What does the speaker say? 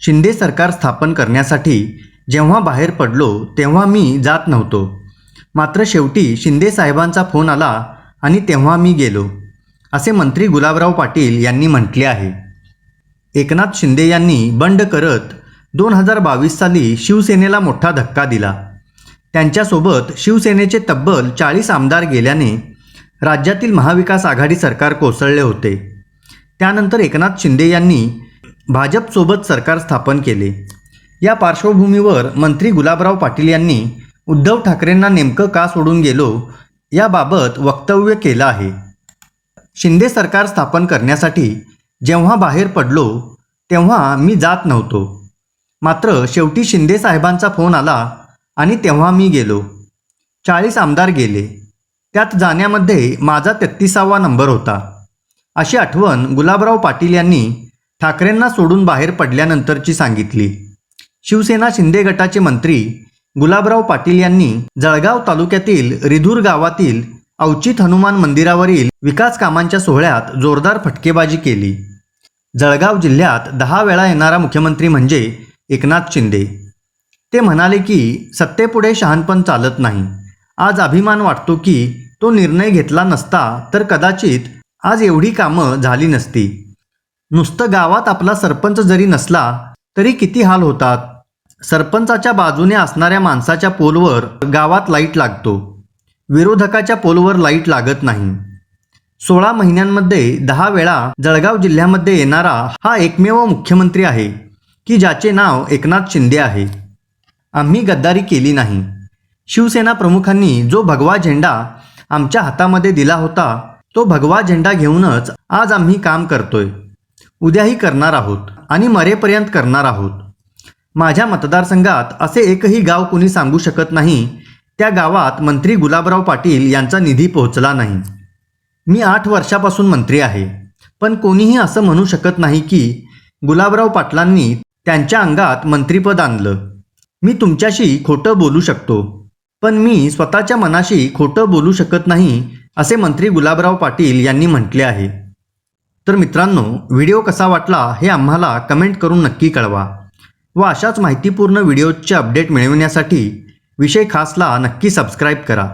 शिंदे सरकार स्थापन करण्यासाठी जेव्हा बाहेर पडलो तेव्हा मी जात नव्हतो. मात्र शेवटी शिंदे साहेबांचा फोन आला आणि तेव्हा मी गेलो असे मंत्री गुलाबराव पाटील यांनी म्हटले आहे. एकनाथ शिंदे यांनी बंड करत दोन हजार बावीस साली शिवसेनेला मोठा धक्का दिला. त्यांच्यासोबत शिवसेनेचे तब्बल चाळीस आमदार गेल्याने राज्यातील महाविकास आघाडी सरकार कोसळले होते. त्यानंतर एकनाथ शिंदे यांनी भाजपसोबत सरकार स्थापन केले. या पार्श्वभूमीवर मंत्री गुलाबराव पाटील यांनी उद्धव ठाकरेंना नेमकं का सोडून गेलो याबाबत वक्तव्य केलं आहे. शिंदे सरकार स्थापन करण्यासाठी जेव्हा बाहेर पडलो तेव्हा मी जात नव्हतो. मात्र शेवटी शिंदे साहेबांचा फोन आला आणि तेव्हा मी गेलो. चाळीस आमदार गेले. त्यात जाण्यामध्ये माझा तेहतीसावा नंबर होता. अशी आठवण गुलाबराव पाटील यांनी ठाकरेंना सोडून बाहेर पडल्यानंतरची सांगितली. शिवसेना शिंदे गटाचे मंत्री गुलाबराव पाटील यांनी जळगाव तालुक्यातील रिधूर गावातील अवचित हनुमान मंदिरावरील विकास कामांच्या सोहळ्यात जोरदार फटकेबाजी केली. जळगाव जिल्ह्यात दहा वेळा येणारा मुख्यमंत्री म्हणजे एकनाथ शिंदे. ते म्हणाले की सत्तेपुढे शहाणपण चालत नाही. आज अभिमान वाटतो की तो निर्णय घेतला नसता तर कदाचित आज एवढी कामं झाली नसती. नुसतं गावात आपला सरपंच जरी नसला तरी किती हाल होतात? सरपंचाच्या बाजूने असणाऱ्या माणसाच्या पोलवर गावात लाइट लागतो. विरोधकाच्या पोलवर लाइट लागत नाही. सोळा महिन्यांमध्ये दहा वेळा जळगाव जिल्ह्यामध्ये येणारा हा एकमेव मुख्यमंत्री आहे की ज्याचे नाव एकनाथ शिंदे आहे. आम्ही गद्दारी केली नाही. शिवसेना प्रमुखांनी जो भगवा झेंडा आमच्या हातामध्ये दिला होता तो भगवा झेंडा घेऊनच आज आम्ही काम करतोय. उद्याही करणार आहोत आणि मरेपर्यंत करणार आहोत. माझ्या मतदारसंघात असे एकही गाव कुणी सांगू शकत नाही. त्या गावात मंत्री गुलाबराव पाटील यांचा निधी पोहोचला नाही. मी आठ वर्षापासून मंत्री आहे. पण कोणीही असं म्हणू शकत नाही की गुलाबराव पाटलांनी त्यांच्या अंगात मंत्रीपद आणलं. मी तुमच्याशी खोटं बोलू शकतो. पण मी स्वतःच्या मनाशी खोटं बोलू शकत नाही असे मंत्री गुलाबराव पाटील यांनी म्हटले आहे. तर मित्रांनो व्हिडिओ कसा वाटला हे आम्हाला कमेंट करून नक्की कळवा व अशाच माहितीपूर्ण व्हिडिओचे अपडेट मिळविण्यासाठी विषय खासला नक्की सबस्क्राईब करा.